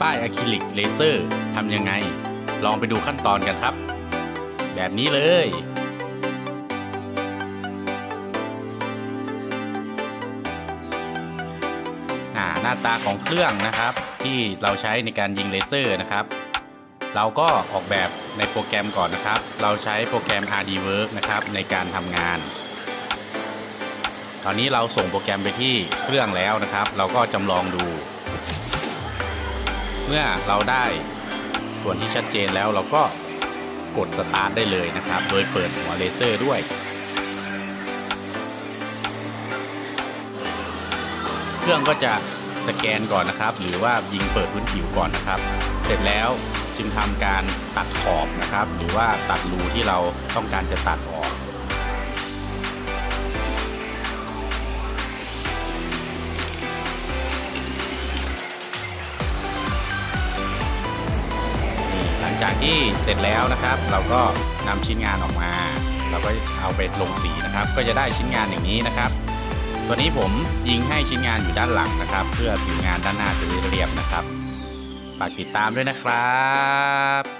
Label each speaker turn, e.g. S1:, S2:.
S1: ป้ายอะคริลิกเลเซอร์ทำยังไง ลองไปดูขั้นตอนกันครับ แบบนี้เลย หน้าตาของเครื่องนะครับ ที่เราใช้ในการยิงเลเซอร์นะครับ เราก็ออกแบบในโปรแกรมก่อนนะครับ เราใช้โปรแกรม RDWork นะครับในการทำงานตอนนี้เราส่งโปรแกรมไปที่เครื่องแล้วนะครับ เราก็จำลองดู เมื่อเราได้ส่วนที่ชัดเจนแล้วเราก็กดสตาร์ทได้เลยนะครับ โดยเปิดหัวเลเซอร์ด้วยเครื่องก็จะสแกนก่อนนะครับ หรือว่ายิงเปิดพื้นผิวก่อนนะครับ เสร็จแล้วจึงทำการตัดขอบนะครับ หรือว่าตัดรูที่เราต้องการจะตัดออก จากที่เสร็จแล้วนะครับ เราก็นำชิ้นงานออกมา เราก็เอาไปลงสีนะครับ ก็จะได้ชิ้นงานอย่างนี้นะครับ ตัวนี้ผมยิงให้ชิ้นงานอยู่ด้านหลังนะครับ เพื่อผิวงานด้านหน้าจะเรียบนะครับฝากติดตามด้วยนะครับ